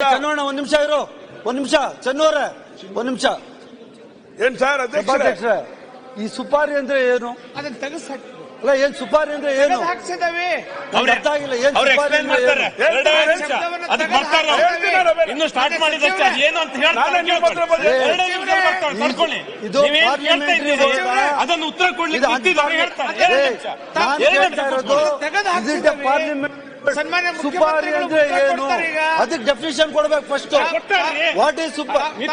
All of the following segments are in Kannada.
ಚನ್ನೋಣ ಒಂದ್ ನಿಮಿಷ ಇರು. ಒಂದ್ ನಿಮಿಷ ಚನ್ನೋರ ಒಂದ್ ನಿಮಿಷ. ಏನ್ ಸರ್ ಅಧ್ಯಕ್ಷರೇ? ಈ ಸುಪಾರಿ ಅಂದ್ರೆ ಏನು? ಅದನ್ನ ತೆಗೆಸಾಕಿ ಅಲ್ಲ ಏನ್ ಸುಪಾರಿ ಅಂದ್ರೆ ಏನು? ಹಾಕ್ಸಿದವಿ ಅರ್ಥ ಆಗಿಲ್ಲ ಏನ್ ಅವ್ರು ಸುಪಾರಿ ಎಕ್ಸ್ಪ್ಲೇನ್ ಅಂದ್ರೆ ಮಾಡ್ತಾರೆ. ಎರಡೇ ನಿಮಿಷ. ಅದಕ್ಕೆ ಬರ್ತಾರೆ ಅವ್ರು. ಹೇಳ್ತೀನಿ ಬೇರೆ. ಇನ್ನು ಸ್ಟಾರ್ಟ್ ಮಾಡಿದಷ್ಟೇ ಅದು ಏನು ಅಂತ ಹೇಳ್ತಾರೆ ನಾನೇ ನಿಮ್ಮ ಹತ್ರ ಬಂದೆ. ಎರಡೇ ನಿಮಿಷ ಬರ್ತಾರೆ ತಡ್ಕೊಳ್ಳಿ ಇದು ನೀವೇನ್ ಕೇಳ್ತಾ parliamentary ಇದ್ದೀರಿ? vote ಅದನ್ನು ಉತ್ತರ ಕೊಡ್ಲಿಕ್ಕೆ ಇದು ಗೊತ್ತಿದ್ದವ್ರು ಹೇಳ್ತಾರೆ. ಎರಡು ನಿಮಿಷ ನಾನ್ ಎರಡು ಕೇಳ್ತಾ ನಿಮಿಷ ಇರೋದು ಕೂತ್ಕೊಳ್ಳಿ. ತೆಗೆದು ಇದಿದ್ದ ಪಾರ್ಲಿಮೆಂಟ್ ಸನ್ಮಾನ್ಯ ಸುಪಾರಿ ಅಂದ್ರೆ ಏನು. ಅದಕ್ಕೆ ಡೆಫಿನೇಷನ್ ಕೊಡ್ಬೇಕು ಫಸ್ಟ್ ವಾಟ್ ಈಸ್ ಸುಪಾರಿ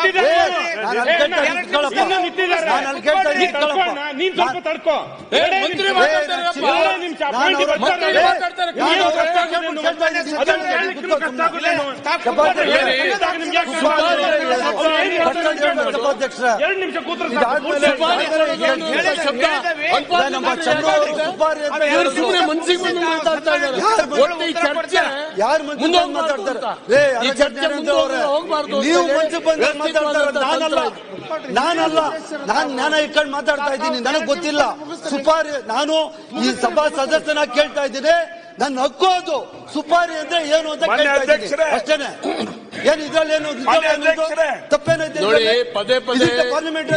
ಸುಮ್ಮನೆ ಮನ್ಸಿಗೆ ಬಂದು ಮಾತಾಡ್ತಾ ಇದ್ದಾರೆ. ಚರ್ಚೆ ಯಾರು ಮುಂದೆ ಮಾತಾಡ್ತಾರೆ? ಈ ಚರ್ಚೆ ಹೋಗ್ಬಾರ್ದು ನೀವು ಹೇಳಿ ಬಂದು ಮಾತಾಡ್ತಾರೆ ನಾನಲ್ಲ. ನಾನಲ್ಲ. ನಾನ್ ಜ್ಞಾನ ಇಟ್ಕೊಂಡು ಮಾತಾಡ್ತಾ ಇದ್ದೀನಿ. ನನಗೆ ಗೊತ್ತಿಲ್ಲ. ಸುಪಾರಿ ನಾನು ಈ ಸಭಾ ಸದಸ್ಯನ ಕೇಳ್ತಾ ಇದ್ದೀನಿ. ನನ್ನ ಹಕ್ಕು ಅದು. ಸುಪಾರಿ ಅಂದ್ರೆ ಏನು ಅಂತ ಕೇಳ್ತಾ ಇದ್ದೀನಿ. ಅಷ್ಟೇನೆ. ಏನ್ ಇದ್ರಲ್ಲಿ ಏನು ಮಾನ್ಯ ಅಧ್ಯಕ್ಷರೇ. ತಪ್ಪೇನೈತೆ ನೋಡಿ ಪದೇ ಪದೇ ಪಾರ್ಲಿಮೆಂಟ್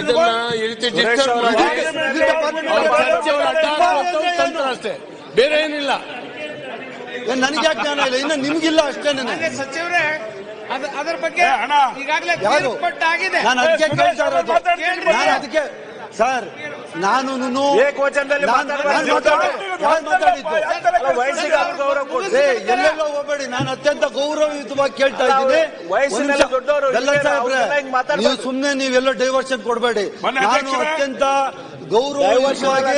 ಅಷ್ಟೇ. ಬೇರೆ ಏನಿಲ್ಲ. ಏನ್ ನನಗೆ ಯಾಕೆ ಜ್ಞಾನ ಇಲ್ಲ? ಇನ್ನು ನಿಮ್ಗಿಲ್ಲ ಅಷ್ಟೇ ನನಗೆ ಸಚಿವರೇ ಅದ- ಅದ್ರ ಬಗ್ಗೆ. ಈಗಾಗಲೇ? ಆಗಿದೆ ನಾನು ಅದಕ್ಕೆ ಕೇಳ್ತಾ ಇರೋದು. ನಾನು ಅದಕ್ಕೆ ಸರ್ ನಾನು ಎಲ್ಲೆಲ್ಲೋ ಹೋಗಬೇಡಿ. ನಾನು ಅತ್ಯಂತ ಗೌರವಯುತವಾಗಿ ಕೇಳ್ತಾ ಇದ್ದೀನಿ. ನೀವು ಸುಮ್ನೆ ನೀವೆಲ್ಲೋ ಡೈವರ್ಷನ್ ಕೊಡಬೇಡಿ. ನಾನು ಅತ್ಯಂತ ಗೌರವಯುತವಾಗಿ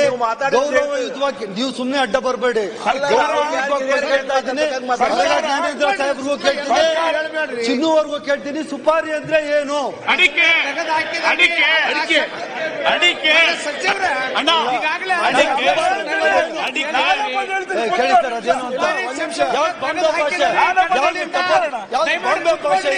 ಗೌರವಯುತವಾಗಿ ನೀವು ಸುಮ್ಮನೆ ಅಡ್ಡ ಬರಬೇಡಿ. ಗೌರವಯುತವಾಗಿ ಕೇಳ್ತಾ ಇದ್ದೀನಿ. ಜ್ಞಾನೇಂದ್ರ ಸಾಹೇಬ್ರಿಗೂ ಕೇಳ್ತೀನಿ. ಚಿನ್ನುವರೆಗೂ ಕೇಳ್ತೀನಿ. ಸುಪಾರಿ ಅಂದ್ರೆ ಏನು? ಅಡಿಕೆ. ಅಡಿಕೆ. ಅಣ್ಣ ಈಗಾಗಲೇ ಅಡಿಕೆ. ಕೇಳಿ ಸರ್ ಅದೇನು ಅಂತ. ಯಾವ್ದು ಭಾಷೆ ಯಾವ್ದು ತಪ್ಪ- ಭಾಷೆ